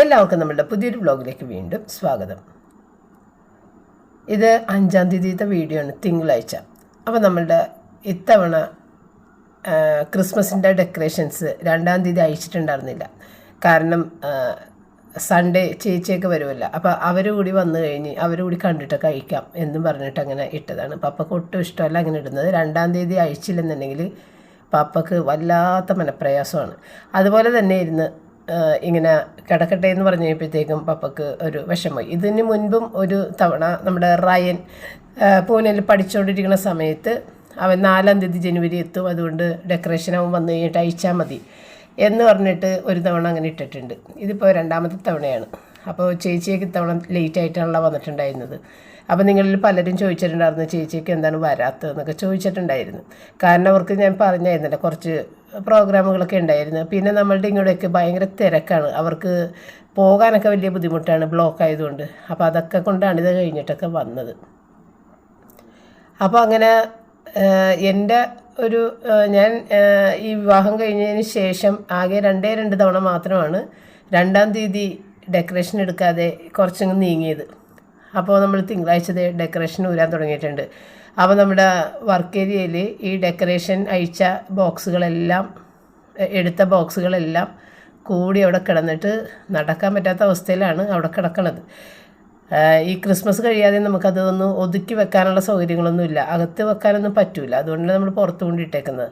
എല്ലാവർക്കും നമ്മളുടെ പുതിയൊരു വ്ളോഗിലേക്ക് വീണ്ടും സ്വാഗതം. ഇത് അഞ്ചാം തീയതിയത്തെ വീഡിയോ ആണ് തിങ്കളാഴ്ച. അപ്പോൾ നമ്മളുടെ ഇത്തവണ ക്രിസ്മസിന്റെ ഡെക്കറേഷൻസ് രണ്ടാം തീയതി അയച്ചിട്ടുണ്ടായിരുന്നില്ല. കാരണം സൺഡേ ചേച്ചിയൊക്കെ വരുമല്ല. അപ്പോൾ അവർ കൂടി വന്നു കഴിഞ്ഞ് അവർ കൂടി കണ്ടിട്ട് കഴിക്കാം എന്നും പറഞ്ഞിട്ട് അങ്ങനെ ഇട്ടതാണ്. പപ്പക്ക് ഒട്ടും ഇഷ്ടമല്ല അങ്ങനെ ഇടുന്നത്. രണ്ടാം തീയതി അയച്ചില്ലെന്നുണ്ടെങ്കിൽ പപ്പക്ക് വല്ലാത്ത മനപ്രയാസമാണ്. അതുപോലെ തന്നെ ഇരുന്ന് ഇങ്ങനെ കിടക്കട്ടെ എന്ന് പറഞ്ഞു കഴിഞ്ഞപ്പോഴത്തേക്കും പപ്പക്ക് ഒരു വിഷമമായി. ഇതിന് മുൻപും ഒരു തവണ നമ്മുടെ റയൻ പൂനെയിൽ പഠിച്ചുകൊണ്ടിരിക്കുന്ന സമയത്ത് അവൻ നാലാം തീയതി ജനുവരി എത്തും. അതുകൊണ്ട് ഡെക്കറേഷൻ അവൻ വന്നു കഴിഞ്ഞിട്ട് അയച്ചാൽ മതി എന്ന് പറഞ്ഞിട്ട് ഒരു തവണ അങ്ങനെ ഇട്ടിട്ടുണ്ട്. ഇതിപ്പോൾ രണ്ടാമത്തെ തവണയാണ്. അപ്പോൾ ചേച്ചിയൊക്കെ ഇത്തവണ ലേറ്റ് ആയിട്ടാണല്ലോ വന്നിട്ടുണ്ടായിരുന്നത്. അപ്പോൾ നിങ്ങളിൽ പലരും ചോദിച്ചിട്ടുണ്ടായിരുന്നു ചേച്ചിക്ക് എന്താണ് വരാത്തതെന്നൊക്കെ ചോദിച്ചിട്ടുണ്ടായിരുന്നു. കാരണം അവർക്ക് ഞാൻ പറഞ്ഞായിരുന്നില്ല കുറച്ച് പ്രോഗ്രാമുകളൊക്കെ ഉണ്ടായിരുന്നു. പിന്നെ നമ്മളുടെ ഇങ്ങോട്ടേക്ക് ഭയങ്കര തിരക്കാണ്. അവർക്ക് പോകാനൊക്കെ വലിയ ബുദ്ധിമുട്ടാണ് ബ്ലോക്ക് ആയതുകൊണ്ട്. അപ്പോൾ അതൊക്കെ കൊണ്ടാണ് ഇത് കഴിഞ്ഞിട്ടൊക്കെ വന്നത്. അപ്പോൾ അങ്ങനെ എന്റെ ഒരു ഞാൻ ഈ വിവാഹം കഴിഞ്ഞതിന് ശേഷം ആകെ രണ്ടേ രണ്ട് തവണ മാത്രമാണ് രണ്ടാം തീയതി ഡെക്കറേഷൻ എടുക്കാതെ കുറച്ചങ്ങ് നീങ്ങിയത്. അപ്പോൾ നമ്മൾ തിങ്കളാഴ്ച ഡെക്കറേഷൻ ഊരാൻ തുടങ്ങിയിട്ടുണ്ട്. അപ്പോൾ നമ്മുടെ വർക്ക് ഏരിയയിൽ ഈ ഡെക്കറേഷൻ അയച്ച ബോക്സുകളെല്ലാം എടുത്ത ബോക്സുകളെല്ലാം കൂടി അവിടെ കിടന്നിട്ട് നടക്കാൻ പറ്റാത്ത അവസ്ഥയിലാണ് അവിടെ കിടക്കുന്നത് ഈ ക്രിസ്മസ് കഴിയാതെ നമുക്കതൊന്നും ഒതുക്കി വെക്കാനുള്ള സൗകര്യങ്ങളൊന്നും ഇല്ല. അകത്ത് വെക്കാനൊന്നും പറ്റില്ല അതുകൊണ്ടാണ് നമ്മൾ പുറത്ത് കൊണ്ടിട്ടേക്കുന്നത്.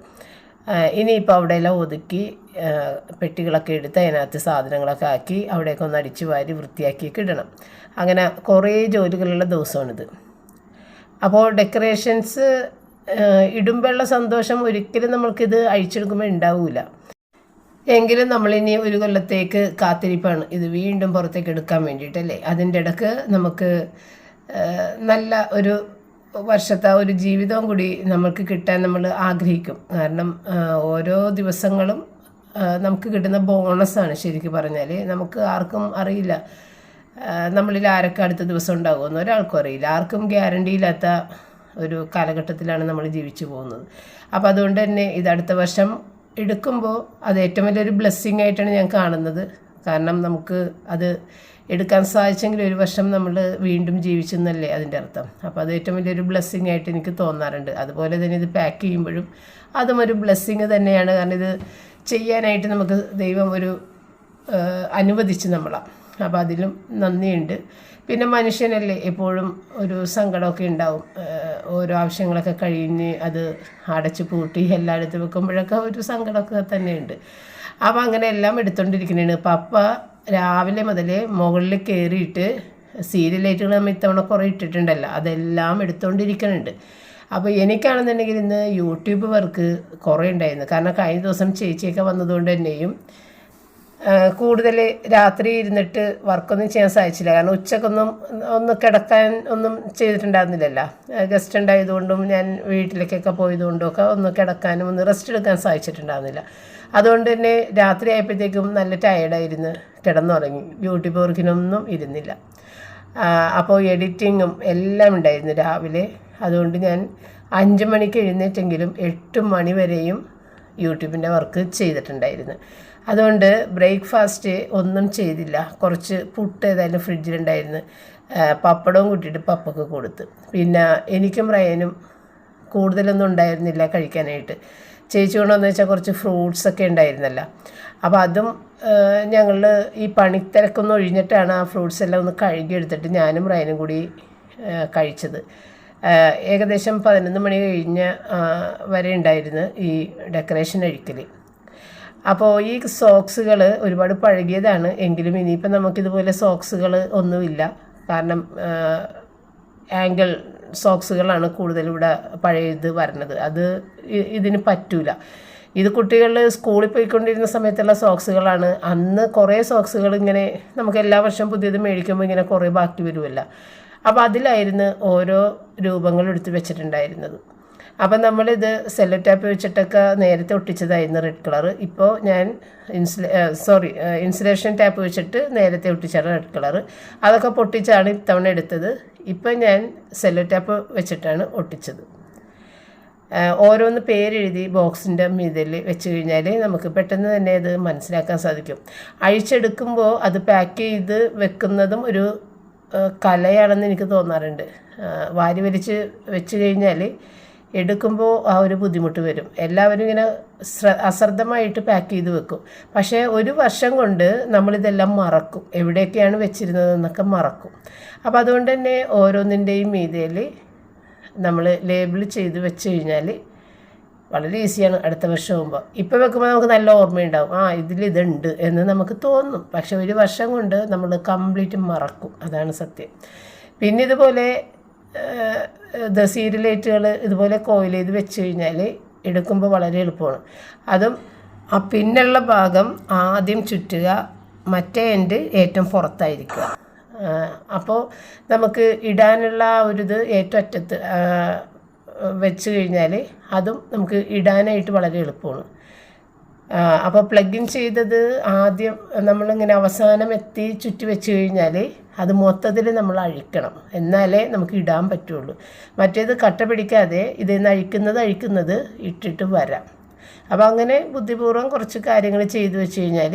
ഇനിയിപ്പോൾ അവിടെയെല്ലാം ഒതുക്കി പെട്ടികളൊക്കെ എടുത്ത് അതിനകത്ത് സാധനങ്ങളൊക്കെ ആക്കി അവിടെയൊക്കെ ഒന്ന് അടിച്ചു വാരി വൃത്തിയാക്കിയൊക്കെ ഇടണം. അങ്ങനെ കുറേ ജോലികളുള്ള ദിവസമാണിത്. അപ്പോൾ ഡെക്കറേഷൻസ് ഇടുമ്പോഴുള്ള സന്തോഷം ഒരിക്കലും നമ്മൾക്കിത് അഴിച്ചെടുക്കുമ്പോൾ ഉണ്ടാവില്ല എങ്കിലും നമ്മളിനി ഒരു കൊല്ലത്തേക്ക് കാത്തിരിപ്പാണ്. ഇത് വീണ്ടും പുറത്തേക്ക് എടുക്കാൻ വേണ്ടിയിട്ടല്ലേ? അതിന്റെ ഇടയ്ക്ക് നമുക്ക് നല്ല ഒരു വർഷത്തെ ഒരു ജീവിതവും കൂടി നമുക്ക് കിട്ടാൻ നമ്മൾ ആഗ്രഹിക്കും. കാരണം ഓരോ ദിവസങ്ങളും നമുക്ക് കിട്ടുന്ന ബോണസാണ് ശരിക്കും പറഞ്ഞാൽ നമുക്ക് ആർക്കും അറിയില്ല. നമ്മളിൽ ആരൊക്കെ അടുത്ത ദിവസം ഉണ്ടാകുമെന്ന് ഒരാൾക്കും അറിയില്ല. ആർക്കും ഗ്യാരണ്ടിയില്ലാത്ത ഒരു കാലഘട്ടത്തിലാണ് നമ്മൾ ജീവിച്ചു പോകുന്നത്. അപ്പോൾ അതുകൊണ്ട് തന്നെ ഇത് അടുത്ത വർഷം എടുക്കുമ്പോൾ അത് ഏറ്റവും വലിയൊരു ബ്ലെസ്സിങ് ആയിട്ടാണ് ഞാൻ കാണുന്നത്. കാരണം നമുക്ക് അത് എടുക്കാൻ സാധിച്ചെങ്കിൽ ഒരു വർഷം നമ്മൾ വീണ്ടും ജീവിച്ചെന്നല്ലേ അതിന്റെ അർത്ഥം. അപ്പോൾ അത് ഏറ്റവും വലിയൊരു ബ്ലെസ്സിങ് ആയിട്ട് എനിക്ക് തോന്നാറുണ്ട്. അതുപോലെ തന്നെ ഇത് പാക്ക് ചെയ്യുമ്പോഴും അതും ഒരു ബ്ലെസ്സിങ് തന്നെയാണ്. കാരണം ഇത് ചെയ്യാനായിട്ട് നമുക്ക് ദൈവം ഒരു അനുവദിച്ച് നമ്മളാണ് അപ്പോൾ അതിലും നന്ദിയുണ്ട്. പിന്നെ മനുഷ്യനല്ലേ എപ്പോഴും ഒരു സങ്കടമൊക്കെ ഉണ്ടാവും. ഓരോ ആവശ്യങ്ങളൊക്കെ കഴിഞ്ഞ് അത് അടച്ചു പൂട്ടി എല്ലായിടത്തും വെക്കുമ്പോഴൊക്കെ ഒരു സങ്കടമൊക്കെ തന്നെയുണ്ട്. അപ്പോൾ അങ്ങനെ എല്ലാം എടുത്തുകൊണ്ടിരിക്കുന്നതാണ് പപ്പ രാവിലെ മുതൽ മുകളിൽ കയറിയിട്ട് സീരിയൽ ലൈറ്റുകൾ നമ്മൾ ഇത്തവണ കുറേ ഇട്ടിട്ടുണ്ടല്ലോ. അതെല്ലാം എടുത്തുകൊണ്ടിരിക്കുന്നുണ്ട് അപ്പോൾ എനിക്കാണെന്നുണ്ടെങ്കിൽ ഇന്ന് യൂട്യൂബ് വർക്ക് കുറേ ഉണ്ടായിരുന്നു. കാരണം കഴിഞ്ഞ ദിവസം ചേച്ചിയൊക്കെ വന്നതുകൊണ്ട് തന്നെയും കൂടുതൽ രാത്രി ഇരുന്നിട്ട് വർക്കൊന്നും ചെയ്യാൻ സാധിച്ചില്ല. കാരണം ഉച്ചക്കൊന്നും ഒന്ന് കിടക്കാൻ ഒന്നും ചെയ്തിട്ടുണ്ടായിരുന്നില്ലല്ലോ. ഗസ്റ്റ് ഉണ്ടായതുകൊണ്ടും ഞാൻ വീട്ടിലേക്കൊക്കെ പോയതുകൊണ്ടും ഒക്കെ ഒന്ന് കിടക്കാനും ഒന്ന് റെസ്റ്റ് എടുക്കാൻ സാധിച്ചിട്ടുണ്ടായിരുന്നില്ല. അതുകൊണ്ട് തന്നെ രാത്രി ആയപ്പോഴത്തേക്കും നല്ല ടയേർഡായിരുന്നു കിടന്നുറങ്ങി. യൂട്യൂബ് വർക്കിനൊന്നും ഇരുന്നില്ല. അപ്പോൾ എഡിറ്റിങ്ങും എല്ലാം ഉണ്ടായിരുന്നു രാവിലെ. അതുകൊണ്ട് ഞാൻ അഞ്ച് മണിക്ക് എഴുന്നേറ്റെങ്കിലും എട്ട് മണി വരെയും യൂട്യൂബിന്റെ വർക്ക് ചെയ്തിട്ടുണ്ടായിരുന്നു. അതുകൊണ്ട് ബ്രേക്ക്ഫാസ്റ്റ് ഒന്നും ചെയ്തില്ല. കുറച്ച് പുട്ട് ഏതായാലും ഫ്രിഡ്ജിലുണ്ടായിരുന്നു. പപ്പടവും കൂട്ടിയിട്ട് പപ്പക്ക് കൊടുത്ത്. പിന്നെ എനിക്കും റയനും കൂടുതലൊന്നും ഉണ്ടായിരുന്നില്ല കഴിക്കാനായിട്ട്. ചേച്ചി കൊണ്ടെന്ന് വെച്ചാൽ കുറച്ച് ഫ്രൂട്ട്സൊക്കെ ഉണ്ടായിരുന്നല്ലോ. അപ്പോൾ അതും ഞങ്ങൾ ഈ പണിത്തിരക്കൊന്ന് ഒഴിഞ്ഞിട്ടാണ് ആ ഫ്രൂട്ട്സ് എല്ലാം ഒന്ന് കഴുകിയെടുത്തിട്ട് ഞാനും റയനും കൂടി കഴിച്ചത്. ഏകദേശം പതിനൊന്ന് മണി കഴിഞ്ഞ് വരെ ഉണ്ടായിരുന്നു ഈ ഡെക്കറേഷൻ അഴിക്കൽ അപ്പോൾ ഈ സോക്സുകൾ ഒരുപാട് പഴകിയതാണ്. എങ്കിലും ഇനിയിപ്പോൾ നമുക്കിതുപോലെ സോക്സുകൾ ഒന്നുമില്ല. കാരണം ആംഗിൾ സോക്സുകളാണ് കൂടുതൽ ഇവിടെ പഴയത് വരണത്. അത് ഇതിന് പറ്റൂല. ഇത് കുട്ടികൾ സ്കൂളിൽ പോയിക്കൊണ്ടിരുന്ന സമയത്തുള്ള സോക്സുകളാണ്. അന്ന് കുറേ സോക്സുകൾ ഇങ്ങനെ നമുക്ക് എല്ലാ വർഷവും പുതിയത് മേടിക്കുമ്പോൾ ഇങ്ങനെ കുറേ ബാക്കി വരുമല്ല അപ്പോൾ അതിലായിരുന്നു ഓരോ രൂപങ്ങൾ എടുത്ത് വെച്ചിട്ടുണ്ടായിരുന്നത്. അപ്പം നമ്മളിത് സെല്ലോ ടാപ്പ് വെച്ചിട്ടൊക്കെ നേരത്തെ ഒട്ടിച്ചതായിരുന്നു റെഡ് കളർ ഇപ്പോൾ ഞാൻ ഇൻസുലേ സോറി ഇൻസുലേഷൻ ടാപ്പ് വെച്ചിട്ട് നേരത്തെ ഒട്ടിച്ചാണ് റെഡ് കളർ അതൊക്കെ പൊട്ടിച്ചാണ് ഇത്തവണ എടുത്തത്. ഇപ്പം ഞാൻ സെല്ലോ ടാപ്പ് വെച്ചിട്ടാണ് ഒട്ടിച്ചത്. ഓരോന്ന് പേരെഴുതി ബോക്സിന്റെ മീതിൽ വെച്ച് കഴിഞ്ഞാൽ നമുക്ക് പെട്ടെന്ന് തന്നെ അത് മനസ്സിലാക്കാൻ സാധിക്കും. അഴിച്ചെടുക്കുമ്പോൾ അത് പാക്ക് ചെയ്ത് വെക്കുന്നതും ഒരു കലയാണെന്ന് എനിക്ക് തോന്നാറുണ്ട്. വാരി വലിച്ച് വെച്ച് കഴിഞ്ഞാൽ എടുക്കുമ്പോൾ ആ ഒരു ബുദ്ധിമുട്ട് വരും. എല്ലാവരും ഇങ്ങനെ ശ്ര അശ്രദ്ധമായിട്ട് പാക്ക് ചെയ്ത് വെക്കും. പക്ഷേ ഒരു വർഷം കൊണ്ട് നമ്മളിതെല്ലാം മറക്കും. എവിടെയൊക്കെയാണ് വെച്ചിരുന്നതെന്നൊക്കെ മറക്കും. അപ്പോൾ അതുകൊണ്ട് തന്നെ ഓരോന്നിന്റെയും മീതയിൽ നമ്മൾ ലേബിൾ ചെയ്ത് വെച്ച് കഴിഞ്ഞാൽ വളരെ ഈസിയാണ് അടുത്ത വർഷം ആകുമ്പോൾ ഇപ്പോൾ വെക്കുമ്പോൾ നമുക്ക് നല്ല ഓർമ്മയുണ്ടാവും. ആ ഇതിൽ ഇതുണ്ട് എന്ന് നമുക്ക് തോന്നും. പക്ഷെ ഒരു വർഷം കൊണ്ട് നമ്മൾ കംപ്ലീറ്റ് മറക്കും. അതാണ് സത്യം. പിന്നെ ഇതുപോലെ ദ സീരിയലൈറ്റുകൾ ഇതുപോലെ കോയിൽ ചെയ്ത് വെച്ച് കഴിഞ്ഞാൽ എടുക്കുമ്പോൾ വളരെ എളുപ്പമാണ്. അതും ആ പിന്നുള്ള ഭാഗം ആദ്യം ചുറ്റുക മറ്റേ എൻഡ് ഏറ്റവും പുറത്തായിരിക്കുക. അപ്പോൾ നമുക്ക് ഇടാനുള്ള ഒരു ഇത് ഏറ്റവും അറ്റത്ത് വെച്ച് കഴിഞ്ഞാൽ അതും നമുക്ക് ഇടാനായിട്ട് വളരെ എളുപ്പമാണ്. അപ്പോൾ പ്ലഗ് ഇൻ ചെയ്തത് ആദ്യം നമ്മളിങ്ങനെ അവസാനം എത്തി ചുറ്റി വെച്ച് കഴിഞ്ഞാൽ അത് മൊത്തത്തിൽ നമ്മൾ അഴിക്കണം. എന്നാലേ നമുക്ക് ഇടാൻ പറ്റുള്ളൂ. മറ്റേത് കട്ട പിടിക്കാതെ ഇതിൽ നിന്ന് അഴിക്കുന്നത് അഴിക്കുന്നത് ഇട്ടിട്ട് വരാം. അപ്പോൾ അങ്ങനെ ബുദ്ധിപൂർവം കുറച്ച് കാര്യങ്ങൾ ചെയ്തു വെച്ച് കഴിഞ്ഞാൽ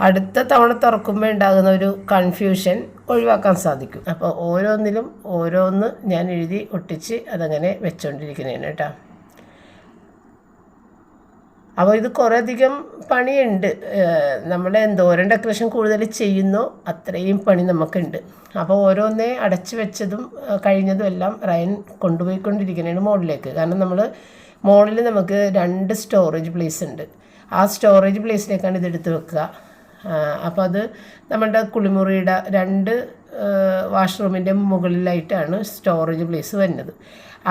അടുത്ത തവണ തുറക്കുമ്പോൾ ഉണ്ടാകുന്ന ഒരു കൺഫ്യൂഷൻ ഒഴിവാക്കാൻ സാധിക്കും. അപ്പോൾ ഓരോന്നിലും ഓരോന്ന് ഞാൻ എഴുതി ഒട്ടിച്ച് അതങ്ങനെ വെച്ചുകൊണ്ടിരിക്കുന്നതാണ് കേട്ടോ. അപ്പോൾ ഇത് കുറേയധികം പണിയുണ്ട്. നമ്മൾ എന്തോരം ഡെക്കറേഷൻ കൂടുതൽ ചെയ്യുന്നോ അത്രയും പണി നമുക്കുണ്ട്. അപ്പോൾ ഓരോന്നേ അടച്ചു വെച്ചതും കഴിഞ്ഞതും എല്ലാം റയൻ കൊണ്ടുപോയിക്കൊണ്ടിരിക്കുന്നതാണ് മോളിലേക്ക്. കാരണം നമ്മൾ മോളിൽ നമുക്ക് രണ്ട് സ്റ്റോറേജ് പ്ലേസ് ഉണ്ട്. ആ സ്റ്റോറേജ് പ്ലേസിലേക്കാണ് ഇത് എടുത്ത് വെക്കുക. അപ്പോൾ അത് നമ്മളുടെ കുളിമുറിയുടെ രണ്ട് വാഷ്റൂമിന്റെ മുകളിലായിട്ടാണ് സ്റ്റോറേജ് പ്ലേസ് വരുന്നത്.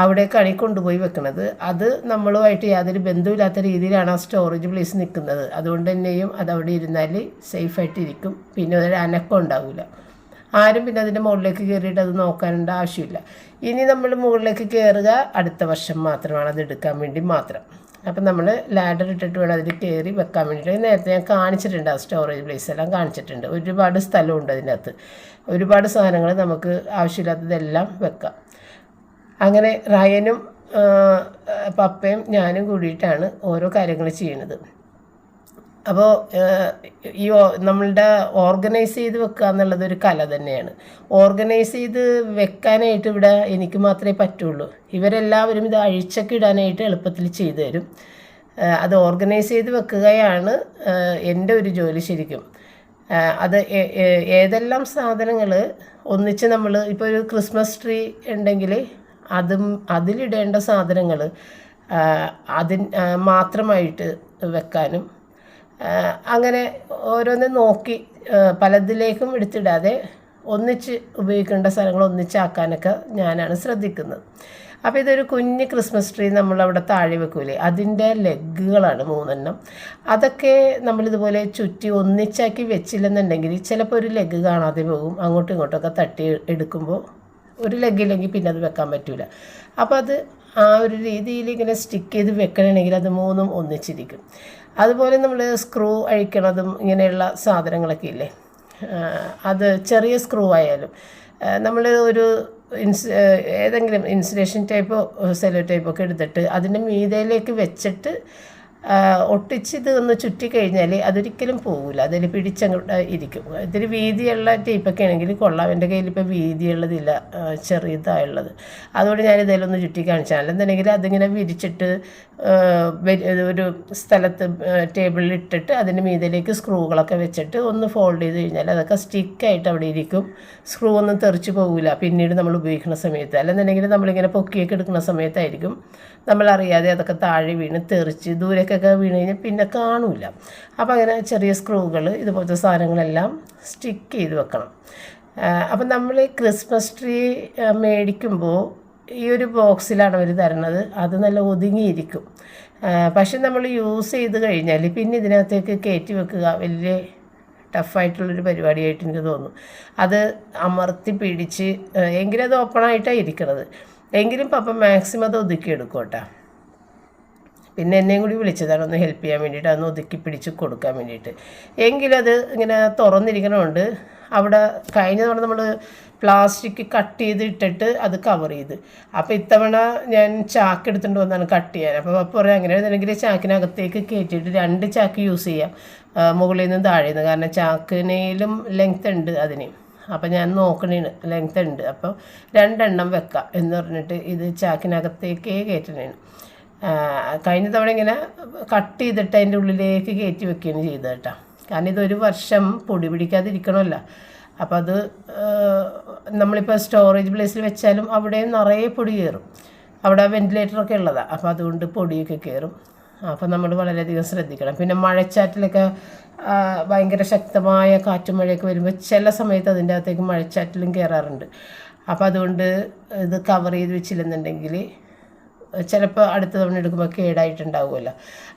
അവിടേക്കാണ് ഈ കൊണ്ടുപോയി വെക്കുന്നത് അത് നമ്മളുമായിട്ട് യാതൊരു ബന്ധമില്ലാത്ത രീതിയിലാണ് ആ സ്റ്റോറേജ് പ്ലേസ് നിൽക്കുന്നത്. അതുകൊണ്ട് തന്നെയും അത് അവിടെ ഇരുന്നാൽ സേഫായിട്ടിരിക്കും പിന്നെ ഒരു അനക്കം ഉണ്ടാവില്ല ആരും പിന്നെ അതിന്റെ മുകളിലേക്ക് കയറിയിട്ട് അത് നോക്കാനുള്ള ആവശ്യമില്ല. ഇനി നമ്മൾ മുകളിലേക്ക് കയറുക അടുത്ത വർഷം മാത്രമാണ് അത് എടുക്കാൻ വേണ്ടി മാത്രം. അപ്പം നമ്മൾ ലാഡർ ഇട്ടിട്ട് വേണം അതിൽ കയറി വെക്കാൻ വേണ്ടിയിട്ട് നേരത്തെ ഞാൻ കാണിച്ചിട്ടുണ്ട് ആ സ്റ്റോറേജ് പ്ലേസ് എല്ലാം കാണിച്ചിട്ടുണ്ട്. ഒരുപാട് സ്ഥലമുണ്ട് അതിനകത്ത്. ഒരുപാട് സാധനങ്ങൾ നമുക്ക് ആവശ്യമില്ലാത്തതെല്ലാം വെക്കാം. അങ്ങനെ റയനും പപ്പയും ഞാനും കൂടിയിട്ടാണ് ഓരോ കാര്യങ്ങൾ ചെയ്യുന്നത്. അപ്പോൾ ഈ നമ്മളുടെ ഓർഗനൈസ് ചെയ്ത് വെക്കുക എന്നുള്ളത് ഒരു കല തന്നെയാണ്. ഓർഗനൈസ് ചെയ്ത് വെക്കാനായിട്ട് ഇവിടെ എനിക്ക് മാത്രമേ പറ്റുള്ളൂ. ഇവരെല്ലാവരും ഇത് അഴിച്ചൊക്കെ ഇടാനായിട്ട് എളുപ്പത്തിൽ ചെയ്തു തരും. അത് ഓർഗനൈസ് ചെയ്ത് വെക്കുകയാണ് എന്റെ ഒരു ജോലി ശരിക്കും. അത് ഏതെല്ലാം സാധനങ്ങൾ ഒന്നിച്ച് നമ്മൾ ഇപ്പോൾ ഒരു ക്രിസ്മസ് ട്രീ ഉണ്ടെങ്കിൽ അതും അതിലിടേണ്ട സാധനങ്ങൾ അതിന് മാത്രമായിട്ട് വെക്കാനും അങ്ങനെ ഓരോന്ന് നോക്കി പലതിലേക്കും എടുത്തിടാതെ ഒന്നിച്ച് ഉപയോഗിക്കേണ്ട സ്ഥലങ്ങൾ ഒന്നിച്ചാക്കാനൊക്കെ ഞാനാണ് ശ്രദ്ധിക്കുന്നത്. അപ്പോൾ ഇതൊരു കുഞ്ഞ് ക്രിസ്മസ് ട്രീ നമ്മളവിടെ താഴെ വെക്കൂലേ? അതിന്റെ ലെഗുകളാണ് മൂന്നെണ്ണം. അതൊക്കെ നമ്മളിതുപോലെ ചുറ്റി ഒന്നിച്ചാക്കി വെച്ചില്ലെന്നുണ്ടെങ്കിൽ ചിലപ്പോൾ ഒരു ലെഗ് കാണാതെ പോകും. അങ്ങോട്ടും ഇങ്ങോട്ടൊക്കെ തട്ടി എടുക്കുമ്പോൾ ഒരു ലെഗില്ലെങ്കിൽ പിന്നെ അത് വെക്കാൻ പറ്റില്ല അപ്പോൾ അത് ആ ഒരു രീതിയിൽ ഇങ്ങനെ സ്റ്റിക്ക് ചെയ്ത് വെക്കണമെങ്കിൽ അത് മൂന്നും ഒന്നിച്ചിരിക്കും. അതുപോലെ നമ്മൾ സ്ക്രൂ അഴിക്കണതും ഇങ്ങനെയുള്ള സാധനങ്ങളൊക്കെ ഇല്ലേ? അത് ചെറിയ സ്ക്രൂ ആയാലും നമ്മൾ ഒരു ഇൻസ് ഏതെങ്കിലും ഇൻസുലേഷൻ ടൈപ്പോ സെലോ ടൈപ്പോ ഒക്കെ എടുത്തിട്ട് അതിന്റെ മീതയിലേക്ക് വെച്ചിട്ട് ആ, ഒട്ടിച്ച് ഇത് ഒന്ന് ചുറ്റിക്കഴിഞ്ഞാൽ അതൊരിക്കലും പോകില്ല അതിൽ പിടിച്ചങ്ങോട്ട് ഇരിക്കും. ഇതിൽ വീതിയുള്ള ടൈപ്പൊക്കെ ആണെങ്കിൽ കൊള്ളാം. എന്റെ കയ്യിൽ ഇപ്പോൾ വീതിയുള്ളതില്ല. ചെറിയതായുള്ളത്. അതുകൊണ്ട് ഞാൻ ഇതിലൊന്ന് ചുറ്റി കാണിച്ചാൽ അല്ലെന്നുണ്ടെങ്കിൽ അതിങ്ങനെ വിരിച്ചിട്ട് ഒരു സ്ഥലത്ത് ടേബിളിൽ ഇട്ടിട്ട് അതിന്റെ മീതിലേക്ക് സ്ക്രൂകളൊക്കെ വെച്ചിട്ട് ഒന്ന് ഫോൾഡ് ചെയ്ത് കഴിഞ്ഞാൽ അതൊക്കെ സ്റ്റിക്കായിട്ട് അവിടെ ഇരിക്കും. സ്ക്രൂ ഒന്നും തെറിച്ച് പോകില്ല പിന്നീട് നമ്മൾ ഉപയോഗിക്കുന്ന സമയത്ത്. അല്ലെന്നുണ്ടെങ്കിൽ നമ്മളിങ്ങനെ പൊക്കിയൊക്കെ എടുക്കുന്ന സമയത്തായിരിക്കും. നമ്മളറിയാതെ അതൊക്കെ താഴെ വീണ് തെറിച്ച് ദൂരേക്കൊക്കെ വീണ് കഴിഞ്ഞാൽ പിന്നെ കാണൂല. അപ്പോൾ അങ്ങനെ ചെറിയ സ്ക്രൂകൾ ഇതുപോലത്തെ സാധനങ്ങളെല്ലാം സ്റ്റിക്ക് ചെയ്ത് വെക്കണം. അപ്പം നമ്മൾ ക്രിസ്മസ് ട്രീ മേടിക്കുമ്പോൾ ഈ ഒരു ബോക്സിലാണ് അവർ തരുന്നത് അത് നല്ല ഒതുങ്ങിയിരിക്കും. പക്ഷെ നമ്മൾ യൂസ് ചെയ്ത് കഴിഞ്ഞാൽ പിന്നെ ഇതിനകത്തേക്ക് കയറ്റി വെക്കുക. വലിയ ടഫായിട്ടുള്ളൊരു പരിപാടിയായിട്ട് എനിക്ക് തോന്നുന്നു. അത് അമർത്തി പിടിച്ച് എങ്കിലും അത് ഓപ്പണായിട്ടാണ് ഇരിക്കുന്നത് എങ്കിലും പപ്പ മാക്സിമം അത് ഒതുക്കിയെടുക്കും കേട്ടോ. പിന്നെ എന്നെയും കൂടി വിളിച്ചതാണ് ഒന്ന് ഹെൽപ്പ് ചെയ്യാൻ വേണ്ടിയിട്ട് അതൊന്ന് ഒതുക്കി പിടിച്ച് കൊടുക്കാൻ വേണ്ടിയിട്ട്. അത് ഇങ്ങനെ തുറന്നിരിക്കണമുണ്ട് അവിടെ കഴിഞ്ഞ തവണ നമ്മൾ പ്ലാസ്റ്റിക് കട്ട് ചെയ്ത് ഇട്ടിട്ട് അത് കവർ ചെയ്ത്. അപ്പോൾ ഇത്തവണ ഞാൻ ചാക്ക് എടുത്തുകൊണ്ട് വന്നാണ് കട്ട് ചെയ്യാൻ. അപ്പോൾ പപ്പ പറയാം അങ്ങനെ ആണെന്നുണ്ടെങ്കിൽ ചാക്കിനകത്തേക്ക് കയറ്റിയിട്ട് രണ്ട് ചാക്ക് യൂസ് ചെയ്യാം. മുകളിൽ നിന്നും താഴെ നിന്ന് കാരണം ചാക്കിനേലും ലെങ്ത് ഉണ്ട് അതിന്. അപ്പം ഞാൻ നോക്കണേണ് ലെങ്ത് ഉണ്ട്. അപ്പോൾ രണ്ടെണ്ണം വെക്കാം എന്ന് പറഞ്ഞിട്ട് ഇത് ചാക്കിനകത്തേക്കേ കയറ്റണേണ് ആ, കഴിഞ്ഞ തവണ ഇങ്ങനെ കട്ട് ചെയ്തിട്ട് അതിന്റെ ഉള്ളിലേക്ക് കയറ്റി വെക്കുകയാണ് ചെയ്തത് കേട്ടോ. കാരണം ഇതൊരു വർഷം പൊടി പിടിക്കാതിരിക്കണമല്ലോ. അപ്പോൾ അത് നമ്മളിപ്പോൾ സ്റ്റോറേജ് പ്ലേസിൽ വെച്ചാലും അവിടെ നിറയെ പൊടി കയറും. അവിടെ വെന്റിലേറ്ററൊക്കെ ഉള്ളതാണ് അപ്പോൾ അതുകൊണ്ട് പൊടിയൊക്കെ കയറും. അപ്പോൾ നമ്മൾ വളരെയധികം ശ്രദ്ധിക്കണം. പിന്നെ മഴച്ചാറ്റിലൊക്കെ ഭയങ്കര ശക്തമായ കാറ്റും മഴയൊക്കെ വരുമ്പോൾ ചില സമയത്ത് അതിന്റെ അകത്തേക്ക് മഴച്ചാറ്റിലും കയറാറുണ്ട്. അപ്പോൾ അതുകൊണ്ട് ഇത് കവർ ചെയ്ത് വെച്ചില്ലെന്നുണ്ടെങ്കിൽ ചിലപ്പോൾ അടുത്ത തവണ എടുക്കുമ്പോൾ കേടായിട്ടുണ്ടാവുമല്ലോ.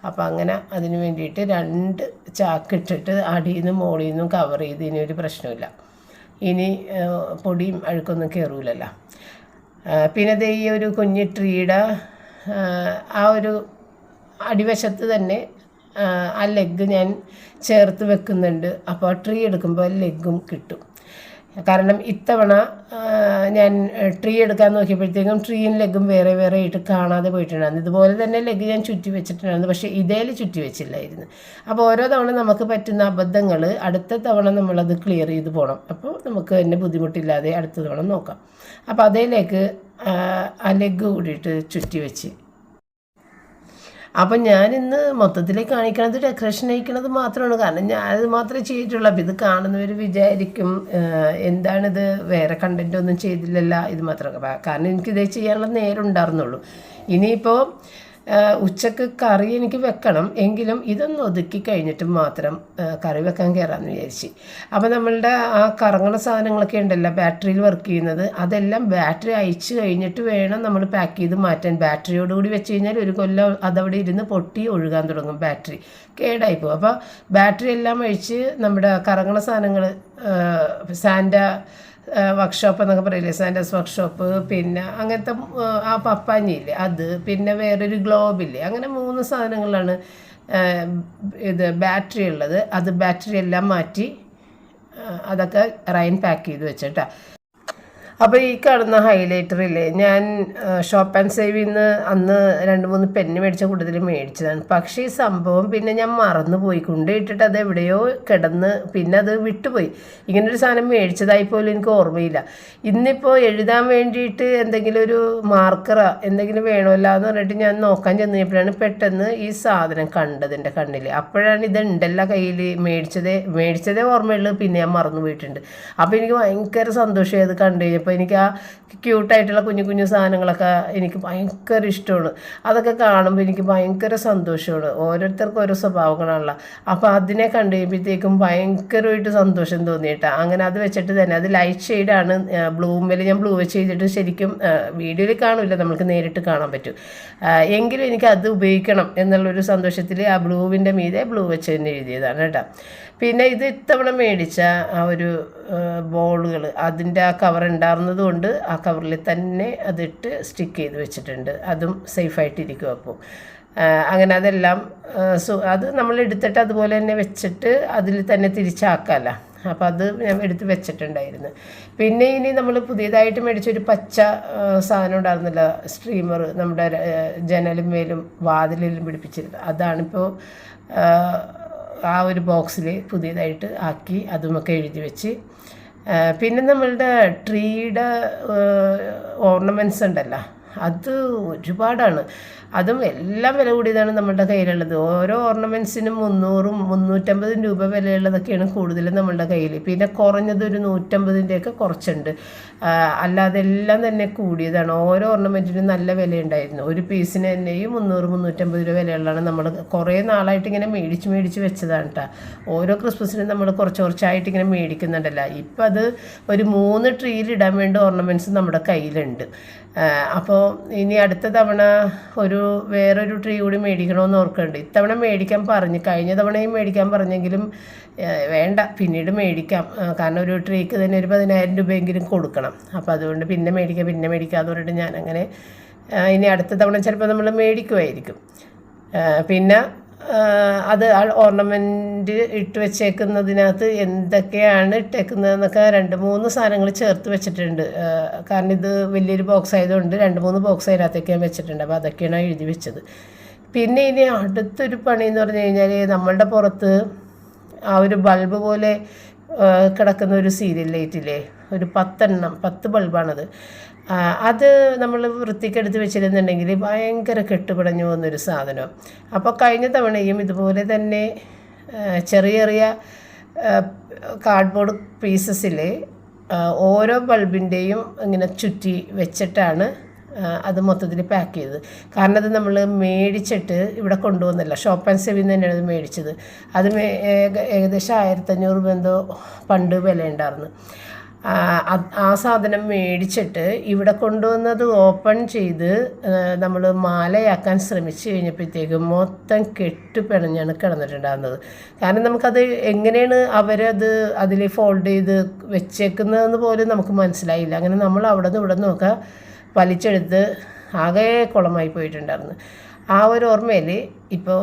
അപ്പോൾ അങ്ങനെ അതിന് വേണ്ടിയിട്ട് രണ്ട് ചാക്കിട്ടിട്ട് അടിയിൽ നിന്നും മുകളിൽ നിന്നും കവർ ചെയ്ത് ഇനി ഒരു പ്രശ്നമില്ല ഇനി പൊടിയും അഴുക്കൊന്നും കയറൂലല്ലോ പിന്നെ ദേ ഈ ഒരു കുഞ്ഞ് ട്രീയുടെ ആ, ഒരു അടിവശത്ത് തന്നെ ആ ലെഗ് ഞാൻ ചേർത്ത് വെക്കുന്നുണ്ട്. അപ്പോൾ ട്രീ എടുക്കുമ്പോൾ ലെഗും കിട്ടും. കാരണം ഇത്തവണ ഞാൻ ട്രീ എടുക്കാൻ നോക്കിയപ്പോഴത്തേക്കും ട്രീയും ലെഗും വേറെ വേറെ ആയിട്ട് കാണാതെ പോയിട്ടുണ്ടായിരുന്നു. ഇതുപോലെ തന്നെ ലെഗ് ഞാൻ ചുറ്റി വെച്ചിട്ടുണ്ടായിരുന്നു. പക്ഷേ ഇതേൽ ചുറ്റി വെച്ചില്ലായിരുന്നു. അപ്പോൾ ഓരോ തവണ നമുക്ക് പറ്റുന്ന അബദ്ധങ്ങൾ അടുത്ത തവണ നമ്മളത് ക്ലിയർ ചെയ്ത് പോകണം അപ്പോൾ നമുക്ക് തന്നെ ബുദ്ധിമുട്ടില്ലാതെ അടുത്ത തവണ നോക്കാം. അപ്പോൾ അതേ ലെഗ് ആ ലെഗ് കൂടിയിട്ട് ചുറ്റി വെച്ച് അപ്പം ഞാനിന്ന് മൊത്തത്തിൽ കാണിക്കണത് ഡെക്കറേഷൻ അയക്കണത് മാത്രമാണ്. കാരണം ഞാനത് മാത്രമേ ചെയ്തിട്ടുള്ളൂ. അപ്പം ഇത് കാണുന്നവർ വിചാരിക്കും എന്താണിത്? വേറെ ഒന്നും ചെയ്തില്ലല്ല. ഇത് മാത്രം. കാരണം എനിക്കിത് ചെയ്യാനുള്ള നേരം ഉണ്ടായിരുന്നുള്ളൂ. ഇനിയിപ്പോൾ ഉച്ചയ്ക്ക് കറി എനിക്ക് വെക്കണം. എങ്കിലും ഇതൊന്ന് ഒതുക്കി കഴിഞ്ഞിട്ട് മാത്രം കറി വെക്കാൻ കയറാമെന്ന് വിചാരിച്ച്. അപ്പോൾ നമ്മളുടെ ആ കറങ്ങണ സാധനങ്ങളൊക്കെ ഉണ്ടല്ലോ ബാറ്ററിയിൽ വർക്ക് ചെയ്യുന്നത്. അതെല്ലാം ബാറ്ററി അയച്ചു കഴിഞ്ഞിട്ട് വേണം നമ്മൾ പാക്ക് ചെയ്ത് മാറ്റാൻ. ബാറ്ററിയോടുകൂടി വെച്ച് കഴിഞ്ഞാൽ ഒരു കൊല്ലം അതവിടെ ഇരുന്ന് പൊട്ടി ഒഴുകാൻ തുടങ്ങും ബാറ്ററി. കേടായി പോകും. അപ്പോൾ ബാറ്ററി എല്ലാം അഴിച്ച് നമ്മുടെ കറങ്ങണ സാധനങ്ങൾ സാൻഡ വർക്ക്ഷോപ്പ് എന്നൊക്കെ പറയില്ലേ? സാൻഡസ് വർക്ക്ഷോപ്പ് പിന്നെ അങ്ങനത്തെ ആ, പപ്പാഞ്ഞി പപ്പാഞ്ഞില്ലേ അത് പിന്നെ വേറൊരു ഗ്ലോബില്ലേ? അങ്ങനെ മൂന്ന് സാധനങ്ങളാണ് ഇത് ബാറ്ററി ഉള്ളത്. അത് ബാറ്ററി എല്ലാം മാറ്റി അതൊക്കെ റൈൻ പാക്ക് ചെയ്ത് വെച്ചിട്ടാ. അപ്പോൾ ഈ കാണുന്ന ഹൈലൈറ്ററില്ലേ ഞാൻ ഷോപ്പ് ആൻഡ് സേവിൽ നിന്ന് അന്ന് രണ്ട് മൂന്ന് പെന്ന് മേടിച്ച കൂടുതൽ മേടിച്ചതാണ്. പക്ഷേ ഈ സംഭവം പിന്നെ ഞാൻ മറന്നു പോയി. കൊണ്ടുപോയിട്ടിട്ട് അത് എവിടെയോ കിടന്ന് പിന്നെ അത് വിട്ടുപോയി. ഇങ്ങനൊരു സാധനം മേടിച്ചതായി പോലും എനിക്ക് ഓർമ്മയില്ല. ഇന്നിപ്പോൾ എഴുതാൻ വേണ്ടിയിട്ട് എന്തെങ്കിലും ഒരു മാർക്കറോ എന്തെങ്കിലും വേണമല്ലോ എന്ന് പറഞ്ഞിട്ട് ഞാൻ നോക്കാൻ ചെന്നപ്പോഴാണ് പെട്ടെന്ന് ഈ സാധനം കണ്ടത് എന്റെ കണ്ണിൽ അപ്പോഴാണ് ഇത് ഉണ്ടല്ല കയ്യിൽ മേടിച്ചതേ മേടിച്ചതേ ഓർമ്മയുള്ളൂ. പിന്നെ ഞാൻ മറന്നു പോയിട്ടുണ്ട്. അപ്പോൾ എനിക്ക് ഭയങ്കര സന്തോഷമായി അത് കണ്ടു എനിക്ക് ആ ക്യൂട്ടായിട്ടുള്ള കുഞ്ഞു കുഞ്ഞു സാധനങ്ങളൊക്കെ എനിക്ക് ഭയങ്കര ഇഷ്ടമാണ്. അതൊക്കെ കാണുമ്പോൾ എനിക്ക് ഭയങ്കര സന്തോഷമാണ്. ഓരോരുത്തർക്കും ഓരോ സ്വഭാവങ്ങളാണല്ലോ. അപ്പോൾ അതിനെ കണ്ടു കഴിയുമ്പോഴത്തേക്കും ഭയങ്കരമായിട്ട് സന്തോഷം തോന്നിയിട്ടാണ് അങ്ങനെ അത് വെച്ചിട്ട് തന്നെ അത് ലൈറ്റ് ഷെയ്ഡാണ് ബ്ലൂമിൽ ഞാൻ ബ്ലൂ ചെയ്തിട്ട് ശരിക്കും വീഡിയോയിൽ കാണില്ല നമുക്ക് നേരിട്ട് കാണാൻ പറ്റും. എങ്കിലും എനിക്ക് അത് ഉപയോഗിക്കണം എന്നുള്ളൊരു സന്തോഷത്തിൽ ആ ബ്ലൂവിന്റെ മീതെ ബ്ലൂ വെച്ച് തന്നെ എഴുതിയതാണ് കേട്ടോ. പിന്നെ ഇത് ഇത്തവണ മേടിച്ച ആ ഒരു ബോളുകൾ അതിന്റെ ആ ഉണ്ടായിരുന്നത് കൊണ്ട് ആ കവറിൽ തന്നെ അതിട്ട് സ്റ്റിക്ക് ചെയ്ത് വെച്ചിട്ടുണ്ട്. അതും സേഫായിട്ടിരിക്കും അപ്പോൾ. അങ്ങനെ അതെല്ലാം സു- അത് നമ്മൾ എടുത്തിട്ട് അതുപോലെ തന്നെ വെച്ചിട്ട് അതിൽ തന്നെ തിരിച്ചാക്കാല അപ്പോൾ അത് ഞാൻ എടുത്ത് വെച്ചിട്ടുണ്ടായിരുന്നു. പിന്നെ ഇനി നമ്മൾ പുതിയതായിട്ട് മേടിച്ചൊരു പച്ച സാധനം ഉണ്ടായിരുന്നല്ലോ സ്ട്രീമർ നമ്മുടെ ജനലും മേലും വാതിലിലും പിടിപ്പിച്ചിരുന്നത്. അതാണിപ്പോൾ ആ, ഒരു ബോക്സിൽ പുതിയതായിട്ട് ആക്കി അതുമൊക്കെ എഴുതി വെച്ച് പിന്നെ നമ്മളുടെ ട്രീയുടെ ഓർണമെന്റ്സ് ഉണ്ടല്ലോ. അത് ഒരുപാടാണ്. അതും എല്ലാം വില കൂടിയതാണ് നമ്മുടെ കയ്യിലുള്ളത്. ഓരോ ഓർണമെന്റ്സിനും മുന്നൂറും മുന്നൂറ്റമ്പതും രൂപ വിലയുള്ളതൊക്കെയാണ് കൂടുതലും നമ്മളുടെ കയ്യിൽ. പിന്നെ കുറഞ്ഞത് ഒരു നൂറ്റമ്പതിന്റെയൊക്കെ കുറച്ചുണ്ട്. അല്ലാതെ എല്ലാം തന്നെ കൂടിയതാണ്. ഓരോ ഓർണമെന്റിനും നല്ല വിലയുണ്ടായിരുന്നു. ഒരു പീസിന് തന്നെയും മുന്നൂറ് മുന്നൂറ്റമ്പത് രൂപ വിലയുള്ളതാണ് നമ്മൾ കുറേ നാളായിട്ട് ഇങ്ങനെ മേടിച്ച് മേടിച്ച് വെച്ചതാണ് കേട്ടോ ഓരോ ക്രിസ്മസിനും നമ്മൾ കുറച്ച് കുറച്ചായിട്ട് ഇങ്ങനെ മേടിക്കുന്നുണ്ടല്ലോ. ഇപ്പം അത് ഒരു മൂന്ന് ട്രീയിൽ ഇടാൻ വേണ്ട ഓർണമെന്റ്സ് നമ്മുടെ കയ്യിലുണ്ട്. അപ്പോൾ ഇനി അടുത്ത തവണ ഒരു വേറൊരു ട്രീ കൂടി മേടിക്കണമെന്ന് ഓർക്കുന്നുണ്ട് ഇത്തവണ മേടിക്കാൻ പറഞ്ഞു കഴിഞ്ഞ തവണയും മേടിക്കാൻ പറഞ്ഞെങ്കിലും വേണ്ട പിന്നീട് മേടിക്കാം. കാരണം ഒരു ട്രീക്ക് തന്നെ ഒരു പതിനായിരം രൂപയെങ്കിലും കൊടുക്കണം. അപ്പോൾ അതുകൊണ്ട് പിന്നെ മേടിക്കാം പിന്നെ മേടിക്കാമെന്ന് പറഞ്ഞിട്ട് ഞാനങ്ങനെ ഇനി അടുത്ത തവണ ചിലപ്പോൾ നമ്മൾ മേടിക്കുമായിരിക്കും പിന്നെ അത് ഓർണമെന്റ് ഇട്ട് വെച്ചേക്കുന്നതിനകത്ത് എന്തൊക്കെയാണ് ഇട്ടേക്കുന്നതെന്നൊക്കെ രണ്ട് മൂന്ന് സാധനങ്ങൾ ചേർത്ത് വെച്ചിട്ടുണ്ട്. കാരണം ഇത് വലിയൊരു ബോക്സ് ആയതുകൊണ്ട് രണ്ട് മൂന്ന് ബോക്സ് അതിനകത്തേക്ക് ഞാൻ വെച്ചിട്ടുണ്ട്. അപ്പോൾ അതൊക്കെയാണ് എഴുതി വെച്ചത്. പിന്നെ ഇനി അടുത്തൊരു പണി എന്ന് പറഞ്ഞു കഴിഞ്ഞാൽ നമ്മളുടെ പുറത്ത് ആ ഒരു ബൾബ് പോലെ കിടക്കുന്ന ഒരു സീരിയൽ ലൈറ്റില്ലേ ഒരു പത്തെണ്ണം പത്ത് ബൾബാണത് അത് നമ്മൾ വൃത്തിക്കെടുത്ത് വെച്ചിരുന്നുണ്ടെങ്കിൽ ഭയങ്കര കെട്ടുപിടഞ്ഞു പോകുന്നൊരു സാധനം. അപ്പോൾ കഴിഞ്ഞ തവണയും ഇതുപോലെ തന്നെ ചെറിയ ചെറിയ കാർഡ്ബോർഡ് പീസസിൽ ഓരോ ബൾബിന്റെയും ഇങ്ങനെ ചുറ്റി വെച്ചിട്ടാണ് അത് മൊത്തത്തിൽ പാക്ക് ചെയ്തത്. കാരണം അത് നമ്മൾ മേടിച്ചിട്ട് ഇവിടെ കൊണ്ടുവന്നില്ല ഷോപ്പ് ആൻഡ് സെവിൽ തന്നെയാണ് അത് മേടിച്ചത്. അത് ഏക- ഏകദേശം ആയിരത്തഞ്ഞൂറ് രൂപ എന്തോ പണ്ട് വില ഉണ്ടായിരുന്നു ആ, സാധനം മേടിച്ചിട്ട് ഇവിടെ കൊണ്ടുവന്നത് ഓപ്പൺ ചെയ്ത് നമ്മൾ മാലയാക്കാൻ ശ്രമിച്ചു കഴിഞ്ഞപ്പോഴത്തേക്കും മൊത്തം കെട്ടുപിണഞ്ഞാണ് കിടന്നിട്ടുണ്ടാകുന്നത് കാരണം നമുക്കത് എങ്ങനെയാണ് അവരത് അതിൽ ഫോൾഡ് ചെയ്ത് വെച്ചേക്കുന്നതെന്ന് പോലും നമുക്ക് മനസ്സിലായില്ല. അങ്ങനെ നമ്മൾ അവിടെ നിന്ന് ഇവിടെ നിന്നൊക്കെ വലിച്ചെടുത്ത് ആകെ കുളമായി പോയിട്ടുണ്ടായിരുന്നു. ആ ഒരു ഓർമ്മയിൽ ഇപ്പോൾ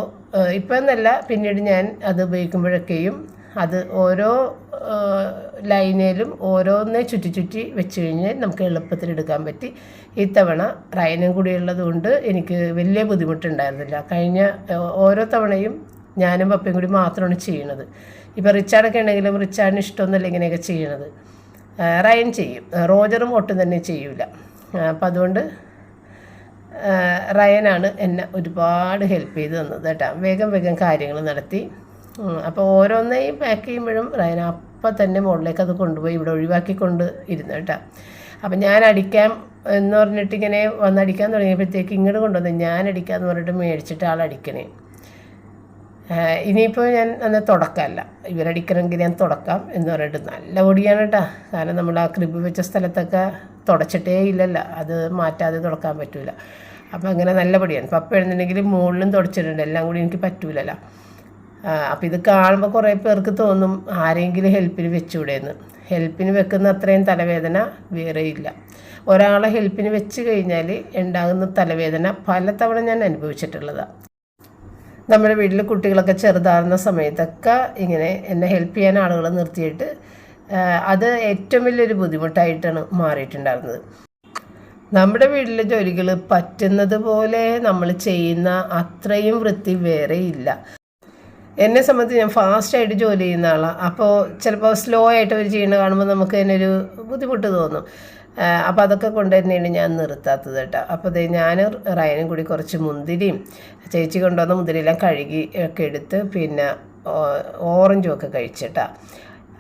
ഇപ്പോൾ എന്നല്ല പിന്നീട് ഞാൻ അത് ഉപയോഗിക്കുമ്പോഴൊക്കെയും അത് ഓരോ ലൈനയിലും ഓരോന്നേ ചുറ്റി ചുറ്റി വെച്ച് കഴിഞ്ഞാൽ നമുക്ക് എളുപ്പത്തിൽ എടുക്കാൻ പറ്റി. ഇത്തവണ റയനും കൂടി ഉള്ളതുകൊണ്ട് എനിക്ക് വലിയ ബുദ്ധിമുട്ടുണ്ടായിരുന്നില്ല. കഴിഞ്ഞ ഓരോ തവണയും ഞാനും പപ്പയും കൂടി മാത്രമാണ് ചെയ്യണത് ഇപ്പോൾ റിച്ചാർഡൊക്കെ ഉണ്ടെങ്കിലും റിച്ചാർഡിന് ഇഷ്ടമൊന്നുമില്ല ഇങ്ങനെയൊക്കെ ചെയ്യണത് റയൻ ചെയ്യും. റോജറും ഒട്ടും തന്നെ ചെയ്യൂല. അപ്പം അതുകൊണ്ട് റയനാണ് എന്നെ ഒരുപാട് ഹെൽപ്പ് ചെയ്ത് തന്നത് കേട്ടോ. വേഗം വേഗം കാര്യങ്ങൾ നടത്തി. അപ്പോൾ ഓരോന്നേയും പാക്ക് ചെയ്യുമ്പോഴും റയൻ അപ്പം തന്നെ മുകളിലേക്ക് അത് കൊണ്ടുപോയി ഇവിടെ ഒഴിവാക്കിക്കൊണ്ട് ഇരുന്നു കേട്ടോ. അപ്പം ഞാൻ അടിക്കാം എന്ന് പറഞ്ഞിട്ട് ഇങ്ങനെ വന്നടിക്കാൻ തുടങ്ങിയപ്പോഴത്തേക്ക് ഇങ്ങോട്ട് കൊണ്ടുവന്ന് ഞാൻ അടിക്കാമെന്ന് പറഞ്ഞിട്ട് മേടിച്ചിട്ട് ആളടിക്കണേ ഇനിയിപ്പോൾ ഞാൻ അന്ന് തുടക്കമല്ല. ഇവരടിക്കണമെങ്കിൽ ഞാൻ തുടക്കാം എന്ന് പറഞ്ഞിട്ട് നല്ല ഓടിയാണ് കേട്ടോ. കാരണം നമ്മൾ ആ ക്രിബ് വെച്ച സ്ഥലത്തൊക്കെ തുടച്ചിട്ടേ ഇല്ലല്ലോ. അത് മാറ്റാതെ തുടക്കാൻ പറ്റില്ല അപ്പോൾ അങ്ങനെ നല്ല പൊടിയാണ്. പപ്പ എഴുന്നുണ്ടെങ്കിൽ മുകളിലും തുടച്ചിട്ടുണ്ട്. എല്ലാം കൂടി എനിക്ക് പറ്റൂലല്ലോ. അപ്പോൾ ഇത് കാണുമ്പോൾ കുറേ പേർക്ക് തോന്നും ആരെങ്കിലും ഹെൽപ്പിന് വെച്ചുകൂടെയെന്ന് ഹെൽപ്പിന് വെക്കുന്ന അത്രയും തലവേദന വേറെ ഇല്ല. ഒരാളെ ഹെൽപ്പിന് വെച്ച് കഴിഞ്ഞാൽ ഉണ്ടാകുന്ന തലവേദന പലതവണ ഞാൻ അനുഭവിച്ചിട്ടുള്ളതാണ് നമ്മുടെ വീട്ടിൽ കുട്ടികളൊക്കെ ചെറുതാകുന്ന സമയത്തൊക്കെ ഇങ്ങനെ എന്നെ ഹെൽപ്പ് ചെയ്യാൻ ആളുകൾ നിർത്തിയിട്ട് അത് ഏറ്റവും വലിയൊരു ബുദ്ധിമുട്ടായിട്ടാണ് മാറിയിട്ടുണ്ടായിരുന്നത്. നമ്മുടെ വീട്ടിലെ ജോലികൾ പറ്റുന്നത് പോലെ നമ്മൾ ചെയ്യുന്ന അത്രയും വൃത്തി വേറെ ഇല്ല. എന്നെ സംബന്ധിച്ച് ഞാൻ ഫാസ്റ്റായിട്ട് ജോലി ചെയ്യുന്ന ആളാണ് അപ്പോൾ ചിലപ്പോൾ സ്ലോ ആയിട്ട് അവർ ചെയ്യുന്ന കാണുമ്പോൾ നമുക്ക് ഒരു ബുദ്ധിമുട്ട് തോന്നും. അപ്പോൾ അതൊക്കെ കൊണ്ട് തന്നെയാണ് ഞാൻ നിർത്താത്തത് കേട്ടോ. അപ്പോൾ ഞാൻ റയനും കൂടി കുറച്ച് മുന്തിരിയും ചേച്ചി കൊണ്ടുവന്ന മുന്തിരിയെല്ലാം കഴുകി ഒക്കെ എടുത്ത് പിന്നെ ഓറഞ്ചും ഒക്കെ കഴിച്ചിട്ടാ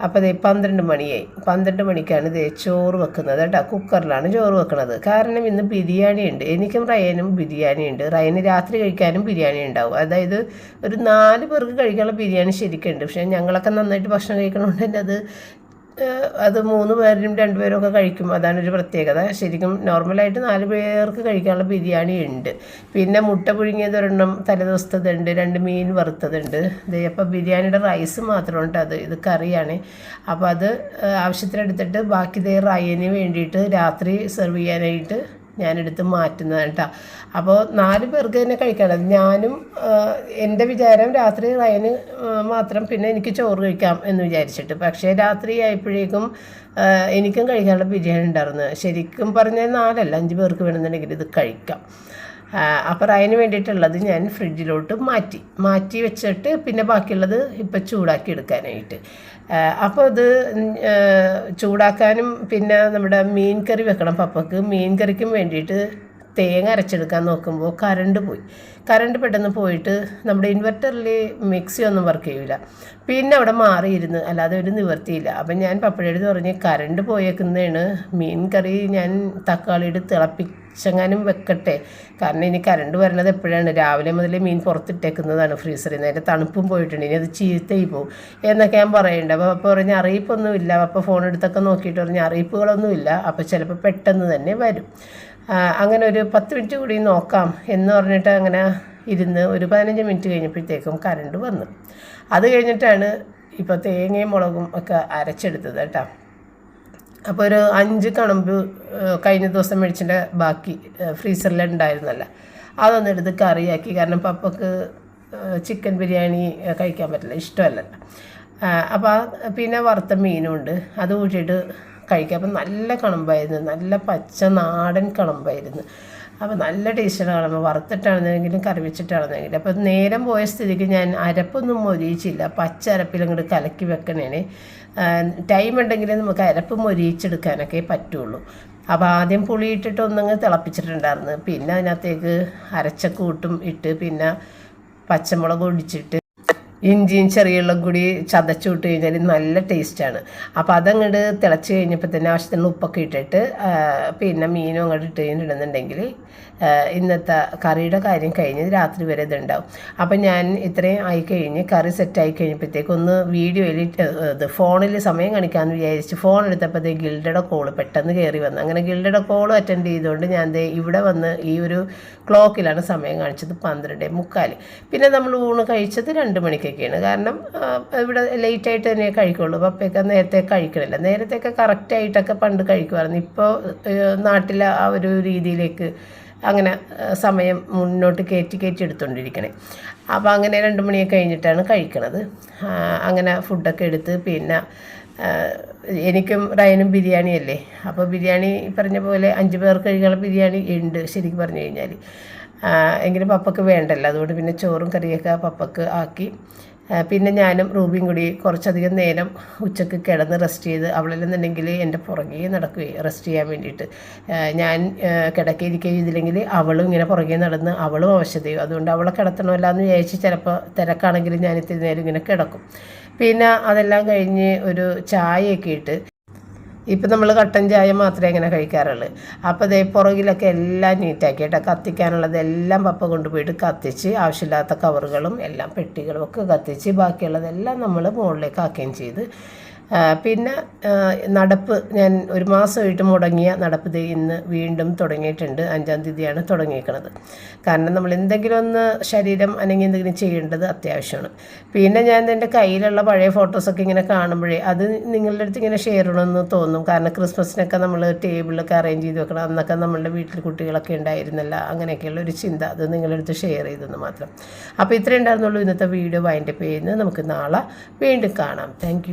അപ്പോൾ ഇത് പന്ത്രണ്ട് മണിയായി. പന്ത്രണ്ട് മണിക്കാണ് ദേ ചോറ് വെക്കുന്നത് കേട്ടോ. കുക്കറിലാണ് ചോറ് വെക്കുന്നത് കാരണം ഇന്ന് ബിരിയാണി ഉണ്ട്. എനിക്കും റയനും ബിരിയാണി ഉണ്ട്. റയന് രാത്രി കഴിക്കാനും ബിരിയാണി ഉണ്ടാവും. അതായത് ഒരു നാല് പേർക്ക് കഴിക്കാനുള്ള ബിരിയാണി ശരിക്കുണ്ട്. പക്ഷേ ഞങ്ങളൊക്കെ നന്നായിട്ട് ഭക്ഷണം കഴിക്കണോണ്ട് അത് അത് മൂന്ന് പേരും രണ്ട് പേരും ഒക്കെ കഴിക്കും. അതാണ് ഒരു പ്രത്യേകത. ശരിക്കും നോർമലായിട്ട് നാല് പേർക്ക് കഴിക്കാനുള്ള ബിരിയാണി ഉണ്ട്. പിന്നെ മുട്ട പുഴുങ്ങിയത് ഒരെണ്ണം തലേദിവസത്തതുണ്ട് രണ്ട് മീൻ വറുത്തതുണ്ട്. ഇത് അപ്പോൾ ബിരിയാണിയുടെ റൈസ് മാത്രമുണ്ട് അത്. ഇത് കറിയാണ്. അപ്പോൾ അത് ആവശ്യത്തിനെടുത്തിട്ട് ബാക്കി ദേ റയന് വേണ്ടിയിട്ട് രാത്രി സെർവ് ചെയ്യാനായിട്ട് ഞാനെടുത്ത് മാറ്റുന്നതാണ് കേട്ടോ അപ്പോൾ നാല് പേർക്ക് തന്നെ കഴിക്കണം ഞാനും എന്റെ വിചാരം രാത്രി റയന് മാത്രം പിന്നെ എനിക്ക് ചോറ് കഴിക്കാം എന്ന് വിചാരിച്ചിട്ട്. പക്ഷേ രാത്രി ആയപ്പോഴേക്കും എനിക്കും കഴിക്കാനുള്ള ബിരിയാണി ഉണ്ടായിരുന്നു. ശരിക്കും പറഞ്ഞാൽ നാലല്ല അഞ്ച് പേർക്ക് വേണമെന്നുണ്ടെങ്കിൽ ഇത് കഴിക്കാം. അപ്പോൾ അതിന് വേണ്ടിയിട്ടുള്ളത് ഞാൻ ഫ്രിഡ്ജിലോട്ട് മാറ്റി. മാറ്റി വെച്ചിട്ട് പിന്നെ ബാക്കിയുള്ളത് ഇപ്പം ചൂടാക്കി എടുക്കാനായിട്ട്. അപ്പോൾ ഇത് ചൂടാക്കാനും പിന്നെ നമ്മുടെ മീൻ കറി വെക്കണം. പപ്പക്ക് മീൻ കറിക്കും വേണ്ടിയിട്ട് തേങ്ങ അരച്ചെടുക്കാൻ നോക്കുമ്പോൾ കറണ്ട് പോയി. കറണ്ട് പെട്ടെന്ന് പോയിട്ട് നമ്മുടെ ഇൻവെർട്ടറിൽ മിക്സി ഒന്നും വർക്ക് ചെയ്യില്ല പിന്നെ അവിടെ മാറിയിരുന്ന്. അല്ലാതെ ഒരു നിവർത്തിയില്ല. അപ്പം ഞാൻ പപ്പഴെടുത്ത് പറഞ്ഞ് കറണ്ട് പോയേക്കുന്നതാണ് മീൻ കറി ഞാൻ തക്കാളിയിട്ട് തിളപ്പിച്ചെങ്ങാനും വെക്കട്ടെ. കാരണം ഇനി കറണ്ട് വരണത് എപ്പോഴാണ്? രാവിലെ മുതൽ മീൻ പുറത്തിട്ടേക്കുന്നതാണ് ഫ്രീസറിൽ നിന്ന്. അതിന്റെ തണുപ്പും പോയിട്ടുണ്ട്. ഇനി അത് ചീത്തയായി പോകും. എന്നൊക്കെ ഞാൻ പറയുന്നുണ്ട് അപ്പോൾ അപ്പോൾ പറഞ്ഞ അറിയിപ്പൊന്നുമില്ല. അപ്പോൾ ഫോൺ എടുത്തൊക്കെ നോക്കിയിട്ട് പറഞ്ഞ അറിയിപ്പുകളൊന്നുമില്ല. അപ്പോൾ ചിലപ്പോൾ പെട്ടെന്ന് തന്നെ വരും. അങ്ങനെ ഒരു പത്ത് മിനിറ്റ് കൂടി നോക്കാം എന്ന് പറഞ്ഞിട്ട് അങ്ങനെ ഇരുന്ന് ഒരു പതിനഞ്ച് മിനിറ്റ് കഴിഞ്ഞപ്പോഴത്തേക്കും കറണ്ട് വന്നു. അത് കഴിഞ്ഞിട്ടാണ് ഇപ്പോൾ തേങ്ങയും മുളകും ഒക്കെ അരച്ചെടുത്തത് കേട്ടോ. അപ്പോൾ ഒരു അഞ്ച് കണമ്പ് കഴിഞ്ഞ ദിവസം മേടിച്ചിന്റെ ബാക്കി ഫ്രീസറിൽ ഉണ്ടായിരുന്നല്ല അതൊന്ന് എടുത്ത് കറിയാക്കി. കാരണം പപ്പക്ക് ചിക്കൻ ബിരിയാണി കഴിക്കാൻ പറ്റില്ല. ഇഷ്ടമല്ലല്ലോ അപ്പോൾ പിന്നെ വറുത്ത മീനുണ്ട്. അത് കൂട്ടിയിട്ട് കഴിക്കാം. അപ്പം നല്ല കണമ്പായിരുന്നു. നല്ല പച്ച നാടൻ കണമ്പായിരുന്നു. അപ്പോൾ നല്ല ടേസ്റ്റാണ് കളമ്പ് വറുത്തിട്ടാണെന്നെങ്കിലും കറി വെച്ചിട്ടാണെന്നെങ്കിലും അപ്പോൾ നേരം പോയ സ്ഥിതിക്ക് ഞാൻ അരപ്പൊന്നും മൊരിയിച്ചില്ല. പച്ച അരപ്പിലും അങ്ങോട്ട് കലക്കി വെക്കണേന്. ടൈം ഉണ്ടെങ്കിൽ നമുക്ക് അരപ്പ് മൊരിയിച്ചെടുക്കാനൊക്കെ പറ്റുള്ളൂ. അപ്പോൾ ആദ്യം പുളി ഇട്ടിട്ട് ഒന്നങ്ങ് തിളപ്പിച്ചിട്ടുണ്ടായിരുന്നു. പിന്നെ അതിനകത്തേക്ക് അരച്ച കൂട്ടും ഇട്ട് പിന്നെ പച്ചമുളക് ഒടിച്ചിട്ട് ഇഞ്ചിയും ചെറിയുള്ളും കൂടി ചതച്ചു വിട്ട് കഴിഞ്ഞാൽ നല്ല ടേസ്റ്റാണ് അപ്പോൾ അതങ്ങോട്ട് തിളച്ച് കഴിഞ്ഞപ്പോൾ തന്നെ ആവശ്യത്തിന് ഉപ്പൊക്കെ ഇട്ടിട്ട് പിന്നെ മീനും അങ്ങോട്ട് ഇട്ട് കഴിഞ്ഞിട്ടുണ്ടെന്നുണ്ടെങ്കിൽ ഇന്നത്തെ കറിയുടെ കാര്യം കഴിഞ്ഞ് രാത്രി വരെ ഇതുണ്ടാവും. അപ്പം ഞാൻ ഇത്രയും ആയി കഴിഞ്ഞ് കറി സെറ്റ് ആയി കഴിഞ്ഞപ്പോഴത്തേക്ക് ഒന്ന് വീഡിയോയിൽ ഇത് ഫോണിൽ സമയം കാണിക്കാമെന്ന് വിചാരിച്ച് ഫോൺ എടുത്തപ്പോൾ ഗിൽഡയുടെ കോൾ പെട്ടെന്ന് കയറി വന്നു. അങ്ങനെ ഗിൽഡയുടെ കോൾ അറ്റൻഡ് ചെയ്തുകൊണ്ട് ഞാൻ ഇവിടെ വന്ന് ഈ ഒരു ക്ലോക്കിലാണ് സമയം കാണിച്ചത് പന്ത്രണ്ട് മുക്കാൽ പിന്നെ നമ്മൾ ഊണ് കഴിച്ചത് രണ്ട് മണിക്കൊക്കെയാണ്. കാരണം ഇവിടെ ഇവിടെ ലേറ്റായിട്ട് തന്നെ കഴിക്കുള്ളൂ. പപ്പയൊക്കെ നേരത്തെ കഴിക്കണില്ല. നേരത്തെയൊക്കെ കറക്റ്റായിട്ടൊക്കെ പണ്ട് കഴിക്കുമായിരുന്നു. ഇപ്പോൾ നാട്ടിലെ ആ ഒരു രീതിയിലേക്ക് അങ്ങനെ സമയം മുന്നോട്ട് കയറ്റി കയറ്റി എടുത്തുകൊണ്ടിരിക്കണേ അപ്പോൾ അങ്ങനെ രണ്ട് മണിയൊക്കെ കഴിഞ്ഞിട്ടാണ് കഴിക്കണത്. അങ്ങനെ ഫുഡൊക്കെ എടുത്ത് പിന്നെ എനിക്കും റയനും ബിരിയാണി അല്ലേ? അപ്പോൾ ബിരിയാണി പറഞ്ഞ പോലെ അഞ്ച് പേർക്ക് കഴിക്കാനുള്ള ബിരിയാണി ഉണ്ട് ശരിക്കും പറഞ്ഞു കഴിഞ്ഞാൽ എങ്കിലും പപ്പക്ക് വേണ്ടല്ലോ. അതുകൊണ്ട് പിന്നെ ചോറും കറിയൊക്കെ പപ്പക്ക് ആക്കി പിന്നെ ഞാനും റൂബിയും കൂടി കുറച്ചധികം നേരം ഉച്ചയ്ക്ക് കിടന്ന് റെസ്റ്റ് ചെയ്ത് അവളല്ലെന്നുണ്ടെങ്കിൽ എന്റെ പുറകെ നടക്കുകയും റെസ്റ്റ് ചെയ്യാൻ വേണ്ടിയിട്ട്. ഞാൻ കിടക്കയിരിക്കുകയും ചെയ്തില്ലെങ്കിൽ അവളും ഇങ്ങനെ പുറകെ നടന്ന് അവളും അവശതയും അതുകൊണ്ട് അവളെ കിടത്തണമല്ല എന്ന് വിചാരിച്ച് ചിലപ്പോൾ തിരക്കാണെങ്കിൽ ഞാൻ ഇത്തിരി നേരം ഇങ്ങനെ കിടക്കും. പിന്നെ അതെല്ലാം കഴിഞ്ഞ് ഒരു ചായയൊക്കെ ഇട്ട് ഇപ്പം നമ്മൾ കട്ടൻ ചായ മാത്രമേ ഇങ്ങനെ കഴിക്കാറുള്ളൂ. അപ്പോൾ അതേ പുറകിലൊക്കെ എല്ലാം നീറ്റാക്കി കേട്ടോ. കത്തിക്കാനുള്ളത് എല്ലാം പപ്പ കൊണ്ടുപോയിട്ട് കത്തിച്ച് ആവശ്യമില്ലാത്ത കവറുകളും എല്ലാം പെട്ടികളും ഒക്കെ കത്തിച്ച് ബാക്കിയുള്ളതെല്ലാം നമ്മൾ മുകളിലേക്ക് ആക്കുകയും ചെയ്ത് പിന്നെ നടപ്പ് ഞാൻ ഒരു മാസമായിട്ട് മുടങ്ങിയ നടപ്പ് ദേ ഇന്ന് വീണ്ടും തുടങ്ങിയിട്ടുണ്ട്. അഞ്ചാം തീയതിയാണ് തുടങ്ങിയിരിക്കുന്നത് കാരണം നമ്മൾ എന്തെങ്കിലും ഒന്ന് ശരീരം അല്ലെങ്കിൽ എന്തെങ്കിലും ചെയ്യേണ്ടത് അത്യാവശ്യമാണ്. പിന്നെ ഞാൻ എന്റെ കയ്യിലുള്ള പഴയ ഫോട്ടോസൊക്കെ ഇങ്ങനെ കാണുമ്പോഴേ അത് നിങ്ങളുടെ അടുത്ത് ഇങ്ങനെ ഷെയർ ചെയ്യണമെന്ന് തോന്നും. കാരണം ക്രിസ്മസിനൊക്കെ നമ്മൾ ടേബിളൊക്കെ അറേഞ്ച് ചെയ്ത് വെക്കണം. അന്നൊക്കെ നമ്മളുടെ വീട്ടിൽ കുട്ടികളൊക്കെ ഉണ്ടായിരുന്നില്ല. അങ്ങനെയൊക്കെയുള്ള ഒരു ചിന്ത അത് നിങ്ങളുടെ അടുത്ത് ഷെയർ ചെയ്തെന്ന് മാത്രം. അപ്പോൾ ഇത്രയേ ഉണ്ടായിരുന്നുള്ളൂ ഇന്നത്തെ വീഡിയോ വൈൻഡപ്പ് ചെയ്യുന്നത്. നമുക്ക് നാളെ വീണ്ടും കാണാം. താങ്ക്